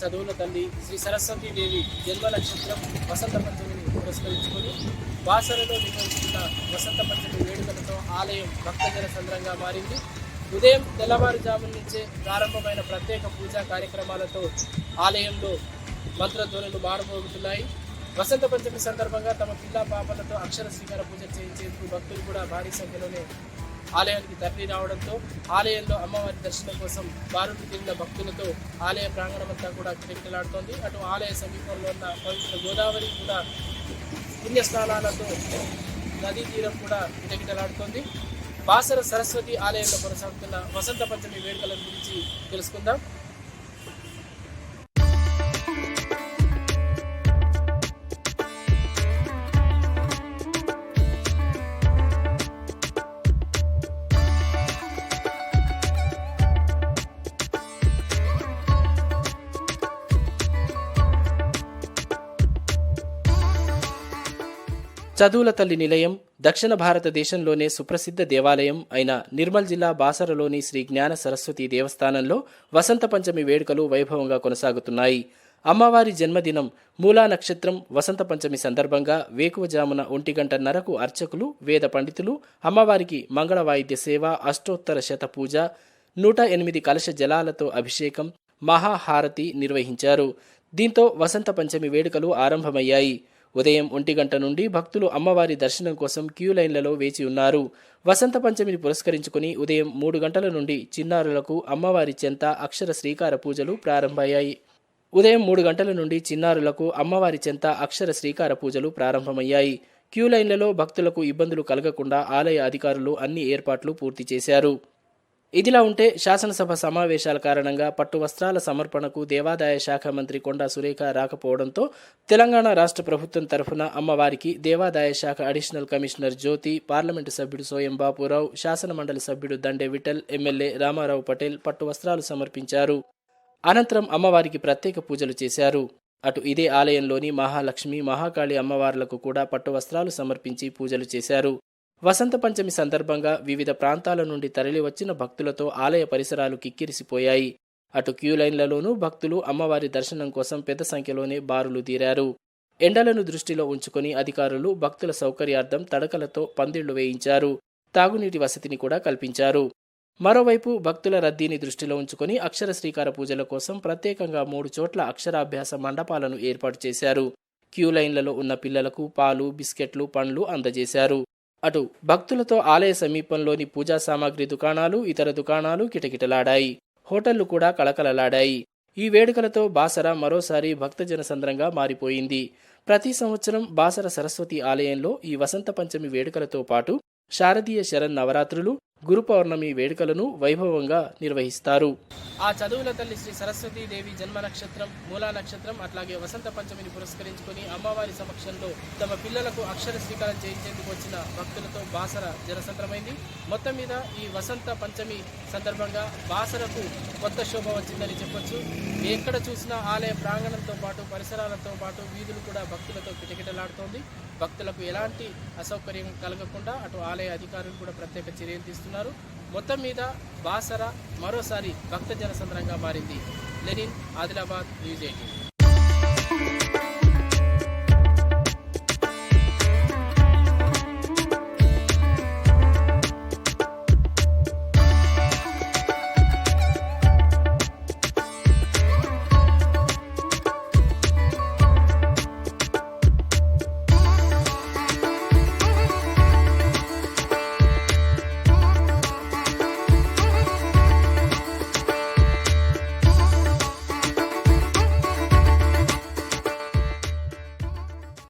చదువుల తల్లి శ్రీ సరస్వతి దేవి జన్మ నక్షత్రం వసంత పంచమిని పురస్కరించుకొని బాసరలో నిర్వహిస్తున్న వసంత పంచమి వేడుకలతో ఆలయం భక్తజన సంద్రంగా మారింది. ఉదయం తెల్లవారుజాము నుంచే ప్రారంభమైన ప్రత్యేక పూజా కార్యక్రమాలతో ఆలయంలో మంత్రధ్వనులు మారుమోగుతున్నాయి. వసంత పంచమి సందర్భంగా తమ పిల్ల పాపలతో అక్షర శ్రీకార పూజ చేయించేందుకు భక్తులు కూడా భారీ సంఖ్యలోనే ఆలయానికి తరలి రావడంతో ఆలయంలో అమ్మవారి దర్శనం కోసం బారులు తిరిగిన భక్తులతో ఆలయ ప్రాంగణమంతా కూడా కిటకిటలాడుతోంది. అటు ఆలయ సమీపంలో ఉన్న పవిత్ర గోదావరి కూడా పుణ్యస్నానాలతో నదీ తీరం కూడా కిటకిటలాడుతోంది. బాసర సరస్వతి ఆలయంలో కొనసాగుతున్న వసంత పంచమి వేడుకల గురించి తెలుసుకుందాం. చదువుల తల్లి నిలయం దక్షిణ భారతదేశంలోనే సుప్రసిద్ధ దేవాలయం అయిన నిర్మల్ జిల్లా బాసరలోని శ్రీ జ్ఞాన సరస్వతి దేవస్థానంలో వసంత పంచమి వేడుకలు వైభవంగా కొనసాగుతున్నాయి. అమ్మవారి జన్మదినం మూలా నక్షత్రం వసంత పంచమి సందర్భంగా వేకువజామున ఒంటి గంటన్నరకు అర్చకులు వేద పండితులు అమ్మవారికి మంగళ వాయిద్య సేవ అష్టోత్తర శత పూజ నూట ఎనిమిది కలశ జలాలతో అభిషేకం మహాహారతి నిర్వహించారు. దీంతో వసంత పంచమి వేడుకలు ఆరంభమయ్యాయి. ఉదయం ఒంటి గంట నుండి భక్తులు అమ్మవారి దర్శనం కోసం క్యూ లైన్లలో వేచి ఉన్నారు. వసంత పంచమిని పురస్కరించుకుని ఉదయం మూడు గంటల నుండి చిన్నారులకు అమ్మవారి చెంత అక్షర శ్రీకార పూజలు ప్రారంభమయ్యాయి. ఉదయం మూడు గంటల నుండి చిన్నారులకు అమ్మవారి చెంత అక్షర శ్రీకార పూజలు ప్రారంభమయ్యాయి. క్యూ లైన్లలో భక్తులకు ఇబ్బందులు కలగకుండా ఆలయ అధికారులు అన్ని ఏర్పాట్లు పూర్తి చేశారు. ఇదిలా ఉంటే శాసనసభ సమావేశాల కారణంగా పట్టు వస్త్రాల సమర్పణకు దేవాదాయ శాఖ మంత్రి కొండా సురేఖ రాకపోవడంతో తెలంగాణ రాష్ట్ర ప్రభుత్వం తరఫున అమ్మవారికి దేవాదాయ శాఖ అడిషనల్ కమిషనర్ జ్యోతి పార్లమెంటు సభ్యుడు సోయం బాపురావు శాసనమండలి సభ్యుడు దండే విఠల్ ఎమ్మెల్యే రామారావు పటేల్ పట్టు వస్త్రాలు సమర్పించారు. అనంతరం అమ్మవారికి ప్రత్యేక పూజలు చేశారు. అటు ఇదే ఆలయంలోని మహాలక్ష్మి మహాకాళి అమ్మవార్లకు కూడా పట్టు వస్త్రాలు సమర్పించి పూజలు చేశారు. వసంత పంచమి సందర్భంగా వివిధ ప్రాంతాల నుండి తరలివచ్చిన భక్తులతో ఆలయ పరిసరాలు కిక్కిరిసిపోయాయి. అటు క్యూ లైన్లలోనూ భక్తులు అమ్మవారి దర్శనం కోసం పెద్ద సంఖ్యలోనే బారులు తీరారు. ఎండలను దృష్టిలో ఉంచుకొని అధికారులు భక్తుల సౌకర్యార్థం తడకలతో పందిళ్ళు వేయించారు. తాగునీటి వసతిని కూడా కల్పించారు. మరోవైపు భక్తుల రద్దీని దృష్టిలో ఉంచుకొని అక్షర శ్రీకార పూజల కోసం ప్రత్యేకంగా మూడు చోట్ల అక్షరాభ్యాస మండపాలను ఏర్పాటు చేశారు. క్యూ లైన్లలో ఉన్న పిల్లలకు పాలు బిస్కెట్లు పండ్లు అందజేశారు. అటు భక్తులతో ఆలయ సమీపంలోని పూజా సామాగ్రి దుకాణాలు ఇతర దుకాణాలు కిటకిటలాడాయి. హోటళ్ళు కూడా కళకళలాడాయి. ఈ వేడుకలతో బాసర మరోసారి భక్తజన సంద్రంగా మారిపోయింది. ప్రతి సంవత్సరం బాసర సరస్వతి ఆలయంలో ఈ వసంత పంచమి వేడుకలతో పాటు శారదీయ శరన్ నవరాత్రులు గురు పౌర్ణమి వేడుకలను వైభవంగా నిర్వహిస్తారు. ఆ చదువుల తల్లి శ్రీ సరస్వతీ దేవి జన్మ నక్షత్రం మూలా నక్షత్రం అట్లాగే వసంత పంచమిని పురస్కరించుకొని అమ్మవారి సమక్షంలో తమ పిల్లలకు అక్షర శ్రీకారం చేయించేందుకు వచ్చిన భక్తులతో బాసర జనసంద్రమైంది. మొత్తం మీద ఈ వసంత పంచమి సందర్భంగా బాసరకు కొత్త శోభ వచ్చిందని చెప్పొచ్చు. ఎక్కడ చూసినా ఆలయ ప్రాంగణంతో పాటు పరిసరాలతో పాటు వీధులు కూడా భక్తులతో కిటకిటలాడుతోంది. భక్తులకు ఎలాంటి అసౌకర్యం కలగకుండా అటు ఆలయ అధికారులు కూడా ప్రత్యేక చర్యలు చేస్తున్నారు. మొత్తం మీద బాసర మరోసారి భక్తజన సంద్రంగా మారింది. Lenin Adilabad news eighteen.